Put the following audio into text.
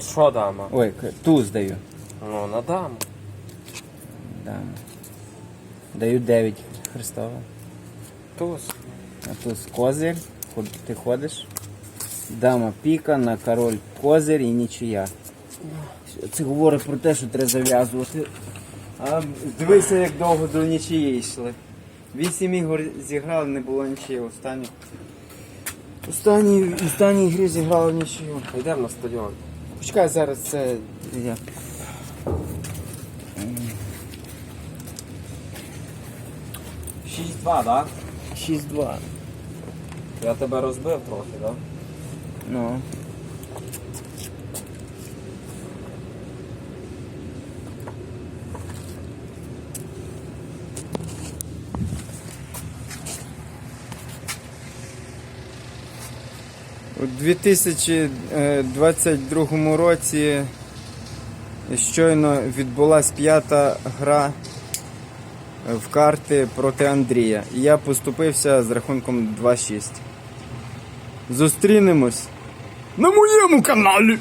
Що дама? Ой, туз даю. Ну, на даму. Дам. Даю 9 Христова. Туз. А туз козир. Ти ходиш. Дама піка на король козир і нічия. Це говорить про те, що треба зав'язувати. А дивися, як довго до нічиї йшли. Вісім ігор зіграли, не було нічиї. Останні. Останні, останні грі зіграли нічию. Йдемо на стадіон. Почекай, зараз це. Я. Шість-два, так? 6-2. Я тебе розбив трохи, так? Ну. У 2022 році щойно відбулася п'ята гра в карти проти Андрія. І я поступився з рахунком 2-6. Зустрінемось на моєму каналі.